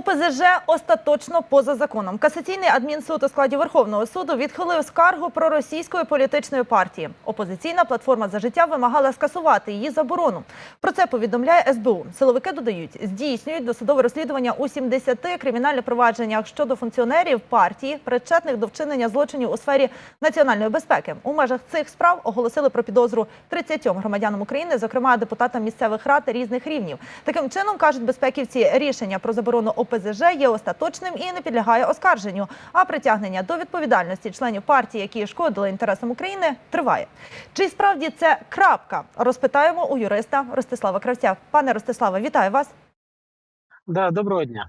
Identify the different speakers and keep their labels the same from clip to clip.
Speaker 1: ОПЗЖ остаточно поза законом. Касаційний адмінсуд у складі Верховного суду відхилив скаргу проросійської політичної партії. Опозиційна платформа за життя вимагала скасувати її заборону. Про це повідомляє СБУ. Силовики додають, здійснюють досудове розслідування у 70 кримінальних провадженнях щодо функціонерів партії, причетних до вчинення злочинів у сфері національної безпеки. У межах цих справ оголосили про підозру 30 громадянам України, зокрема депутатам місцевих рад різних рівнів. Таким чином кажуть безпеківці, рішення про заборону ОПЗЖ є остаточним і не підлягає оскарженню. А притягнення до відповідальності членів партії, які шкодили інтересам України, триває. Чи справді це крапка? Розпитаємо у юриста Ростислава Кравця. Пане Ростиславе, вітаю вас.
Speaker 2: Да, доброго дня.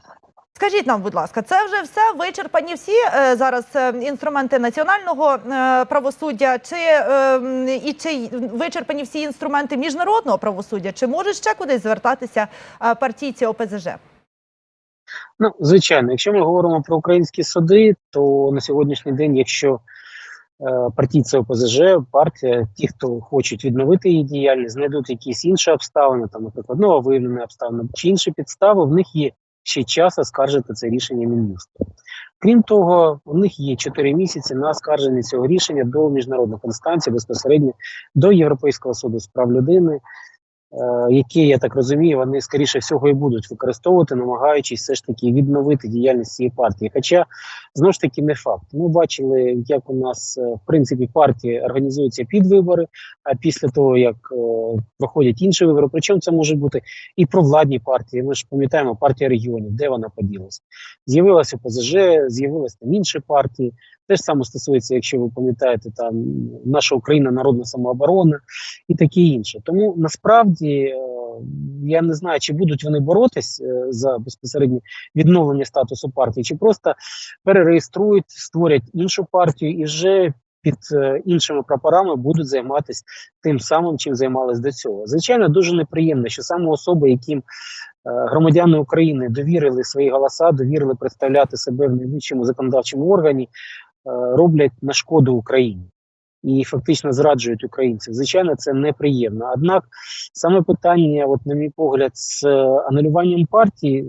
Speaker 1: Скажіть нам, будь ласка, це вже все вичерпані всі е, зараз е, інструменти національного е, правосуддя, чи е, і чи вичерпані всі інструменти міжнародного правосуддя? Чи можуть ще кудись звертатися е, партійці ОПЗЖ?
Speaker 2: Ну, звичайно, якщо ми говоримо про українські суди, то на сьогоднішній день, якщо е, партійці ОПЗЖ, партія, ті, хто хочуть відновити її діяльність, знайдуть якісь інші обставини, там, наприклад, нововиявлені обставини чи інші підстави, в них є ще час оскаржити це рішення Мін'юсту. Крім того, у них є 4 місяці на оскарження цього рішення до міжнародних інстанцій, безпосередньо до Європейського суду з прав людини, які, я так розумію, вони скоріше всього і будуть використовувати, намагаючись все ж таки відновити діяльність цієї партії. Хоча знову ж таки не факт. Ми бачили, як у нас е, в принципі партії організуються під вибори, а після того як е, проходять інші вибори. Причому це може бути і провладні партії. Ми ж пам'ятаємо партія регіонів, де вона поділася. З'явилася ОПЗЖ, з'явилися там інші партії. Те ж саме стосується, якщо ви пам'ятаєте, там наша Україна народна самооборона і таке інше. Тому насправді е, я не знаю, чи будуть вони боротись е, за безпосередньо відновлення статусу партії, чи просто перереєструють, створять іншу партію і вже під е, іншими прапорами будуть займатися тим самим, чим займались до цього. Звичайно, дуже неприємно, що саме особи, яким громадяни України довірили свої голоса, довірили представляти себе в найвищому законодавчому органі, роблять на шкоду Україні. І фактично зраджують українців. Звичайно, це неприємно. Однак саме питання, от на мій погляд, з е, анулюванням партії,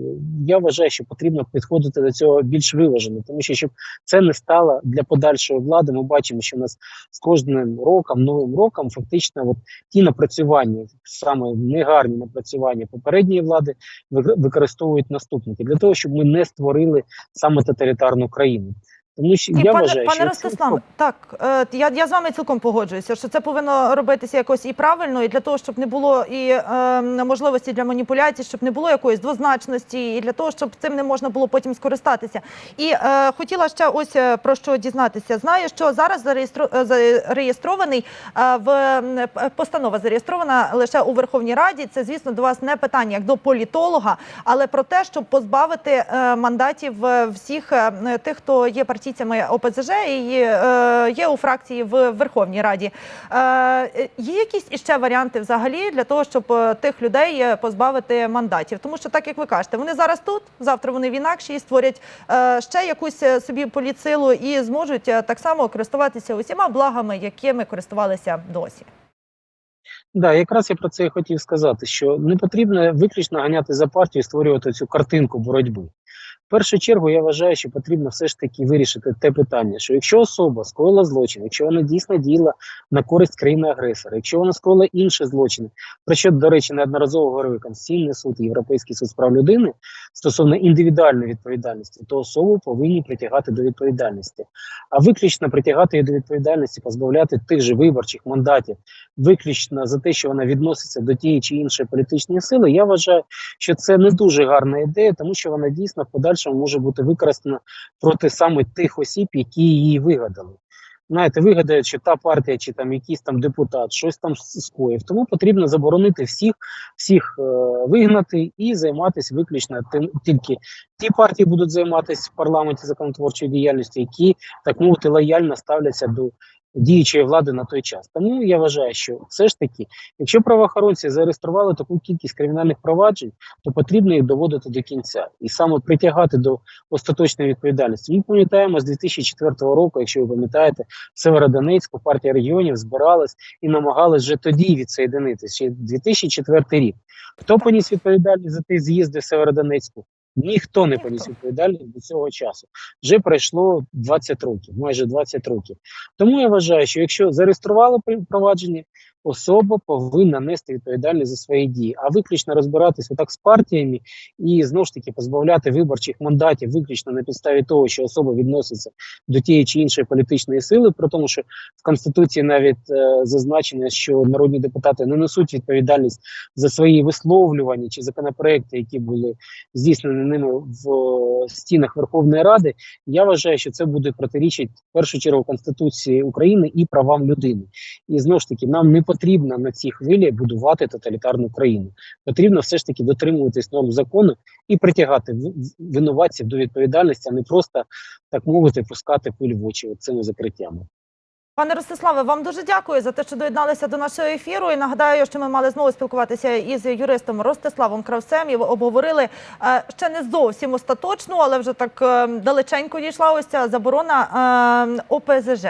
Speaker 2: я вважаю, що потрібно підходити до цього більш виважено, тому що щоб це не стало для подальшої влади. Ми бачимо, що в нас з кожним роком, новим роком, фактично, от ті напрацювання, саме негарні напрацювання попередньої влади, ви- використовують наступники для того, щоб ми не створили саме тоталітарну країну. Тому що я
Speaker 1: пане,
Speaker 2: вважаю,
Speaker 1: пане
Speaker 2: що
Speaker 1: Ростиславе, так е, я, я з вами цілком погоджуюся, що це повинно робитися якось і правильно, і для того, щоб не було і е, можливості для маніпуляцій, щоб не було якоїсь двозначності, і для того, щоб цим не можна було потім скористатися. І е, хотіла ще ось е, про що дізнатися. Знаю, що зараз зареєстру, е, зареєстрований е, в постанова зареєстрована лише у Верховній Раді. Це, звісно, до вас не питання як до політолога, але про те, щоб позбавити е, мандатів всіх е, тих, хто є партійцями ОПЗЖ і е, є у фракції в Верховній Раді. Е, Є якісь іще варіанти взагалі для того, щоб е, тих людей позбавити мандатів? Тому що, так як ви кажете, вони зараз тут, завтра вони в інакшій створять е, ще якусь собі політсилу і зможуть так само користуватися усіма благами, якими користувалися досі.
Speaker 2: Да, якраз я про це і хотів сказати, що не потрібно виключно ганяти за партію і створювати цю картинку боротьби. Першу чергу я вважаю, що потрібно все ж таки вирішити те питання, що якщо особа скоїла злочин, якщо вона дійсно діяла на користь країни-агресора, якщо вона скоїла інші злочини, про що, до речі, неодноразово говорив Конституційний суд Європейський суд з прав людини стосовно індивідуальної відповідальності, то особу повинні притягати до відповідальності. А виключно притягати її до відповідальності, позбавляти тих же виборчих мандатів, виключно за те, що вона відноситься до тієї чи іншої політичної сили, я вважаю, що це не дуже гарна ідея, тому що вона дійсно в подальшому може бути використана проти саме тих осіб, які її вигадали. Знаєте, вигадають, що та партія чи там якийсь там депутат щось там скоїв. Тому потрібно заборонити всіх, всіх е, вигнати і займатися виключно тим, тільки ті партії будуть займатися в парламенті законотворчою діяльністю, які так мовити лояльно ставляться до діючої влади на той час. Тому я вважаю, що все ж таки, якщо правоохоронці зареєстрували таку кількість кримінальних проваджень, то потрібно їх доводити до кінця і саме притягати до остаточної відповідальності. Ми пам'ятаємо з 2004 року, якщо ви пам'ятаєте, Северодонецьку партія регіонів збиралась і намагалась вже тоді відсоєдинитися, ще 2004 рік. Хто поніс відповідальність за ті з'їзди в Северодонецьку? Ніхто не поніс відповідальність до цього часу. Вже пройшло 20 років, майже 20 років. Тому я вважаю, що якщо зареєстрували провадження, особа повинна нести відповідальність за свої дії, а виключно розбиратися отак з партіями і знову ж таки позбавляти виборчих мандатів виключно на підставі того, що особа відноситься до тієї чи іншої політичної сили, при тому, що в конституції навіть е, зазначено, що народні депутати не несуть відповідальність за свої висловлювання чи законопроекти, які були здійснені ними в е, стінах Верховної Ради. Я вважаю, що це буде протирічити в першу чергу Конституції України і правам людини. І знову ж таки, нам не потрібно на цій хвилі будувати тоталітарну країну. Потрібно все ж таки дотримуватись норм закону і притягати винуватців до відповідальності, а не просто так мовити, пускати пиль в очі цими закриттями.
Speaker 1: Пане Ростиславе, вам дуже дякую за те, що доєдналися до нашого ефіру. І нагадаю, що ми мали знову спілкуватися із юристом Ростиславом Кравцем і обговорили е, ще не зовсім остаточну, але вже так е, далеченько дійшла ось ця заборона е, ОПЗЖ.